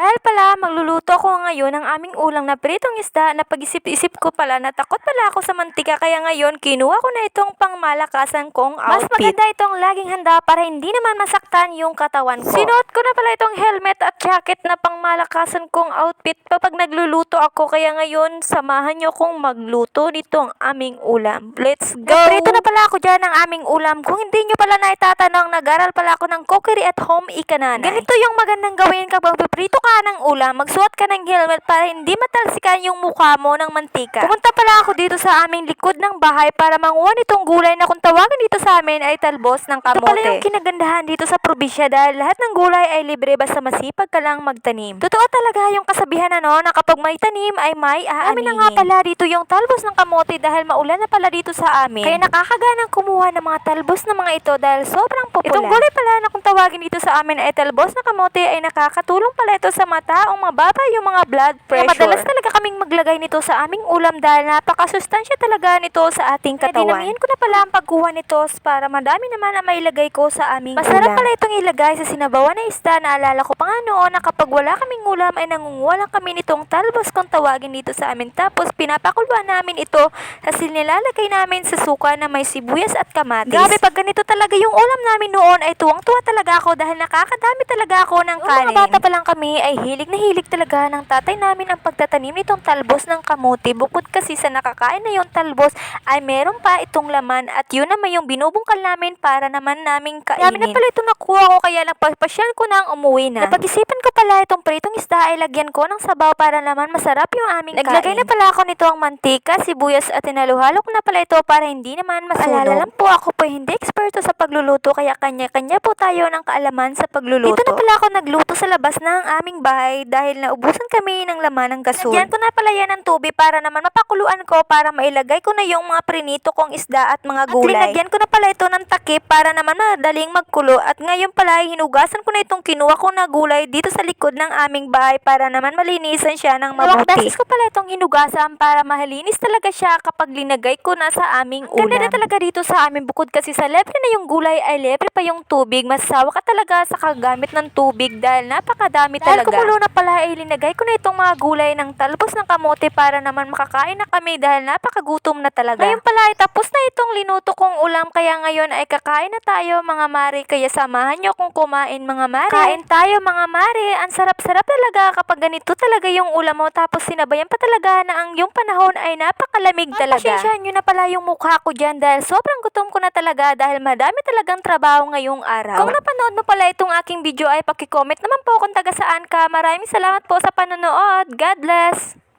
Dahil pala magluluto ako ngayon ng aming ulang na pritong isda na pag-isip-isip ko pala na takot pala ako sa mantika kaya ngayon kinuha ko na itong pangmalakasan kong Mas outfit. maganda itong laging handa para hindi naman masaktan yung katawan ko. Sinuot ko na pala itong helmet at jacket na pangmalakasan kong outfit kapag nagluluto ako kaya ngayon samahan nyo kong magluto nitong aming ulam. Let's go! Prito na pala ako dyan ng aming ulam. Kung hindi nyo pala naitatanong, nag-aral pala ako ng cookery at home ikananay. Ganito yung magandang gawin kapag piprito ka ng ulam, magsuot ka ng helmet para hindi matalsikan yung mukha mo ng mantika. Pumunta pala ako dito sa aming likod ng bahay para manguha nitong gulay na kung tawagin dito sa amin ay talbos ng kamote. Ito pala yung kinagandahan dito sa probinsya dahil lahat ng gulay ay libre basta masipag ka lang magtanim. Totoo talaga yung kasabihan ano na kapag may tanim ay may aanihin. Amin na nga pala dito yung talbos ng kamote dahil maulan na pala dito sa amin. Kaya nakakaganang kumuha ng mga talbos ng mga ito dahil sobrang popular. Itong gulay pala na kung tawagin dito sa amin ay talbos na kamote ay nakakatulong pala ito sa mata o mababa yung mga blood pressure. Kaya madalas talaga kaming maglagay nito sa aming ulam dahil napakasustansya talaga nito sa ating katawan. Kaya dinamihan ko na pala ang pagkuha nito para madami naman ang mailagay ko sa aming Masarap ulam. pala itong ilagay sa sinabawan na isda. Naalala ko pa nga noon na kapag wala kaming ulam ay nangunguha lang kami nitong talbos kung tawagin dito sa amin. Tapos pinapakuluan namin ito kasi nilalagay namin sa suka na may sibuyas at kamatis. Grabe, pag ganito talaga yung ulam namin noon ay tuwang-tuwa talaga ako dahil nakakadami talaga ako ng Noong kanin. mga bata pa lang kami ay hilig na hilig talaga ng tatay namin ang pagtatanim nitong talbos ng kamuti. Bukod kasi sa nakakain na yung talbos ay meron pa itong laman at yun naman yung binubungkal namin para naman naming kainin. Dami na pala itong nakuha ko kaya nagpapasyan ko nang umuwi na. Napag-isipan ko pala itong pritong isda ay lagyan ko ng sabaw para naman masarap yung aming Naglagay kain. na pala ako nito ang mantika, sibuyas at tinaluhalo ko na pala ito para hindi naman masunog. Alala lang po ako po hindi eksperto sa pagluluto kaya kanya-kanya po tayo ng kaalaman sa pagluluto. Dito na pala ako nagluto sa labas ng aming bahay dahil naubusan kami ng laman ng gasol. Lagyan ko na pala yan ng tubig para naman mapakuluan ko para mailagay ko na yung mga prinito kong isda at mga gulay. At linagyan ko na pala ito ng takip para naman madaling magkulo at ngayon pala ay hinugasan ko na itong kinuha ko na gulay dito sa likod ng aming bahay para naman malinisan siya ng Dalawang mabuti. beses ko pala itong hinugasan para mahalinis talaga siya kapag linagay ko na sa aming ulam. Ganda na talaga dito sa amin bukod kasi sa lebre na yung gulay ay lebre pa yung tubig. Masasawa ka talaga sa kagamit ng tubig dahil napakadami Dahil talaga. kumulo na pala ay linagay ko na itong mga gulay ng talbos ng kamote para naman makakain na kami dahil napakagutom na talaga. Ngayon pala ay tapos na itong linuto kong ulam kaya ngayon ay kakain na tayo mga mari kaya samahan nyo kung kumain mga mari. Kain tayo mga mari. Ang sarap-sarap talaga kapag ganito talaga yung ulam mo tapos sinabayan pa talaga na ang yung panahon ay napakalamig talaga. Pasensyahan nyo na pala yung mukha ko dyan dahil sobrang gutom ko na talaga dahil madami talagang trabaho ngayong araw. Kung napanood mo pala itong aking video ay pakicomment naman po kung taga saan ka. Maraming salamat po sa panonood. God bless!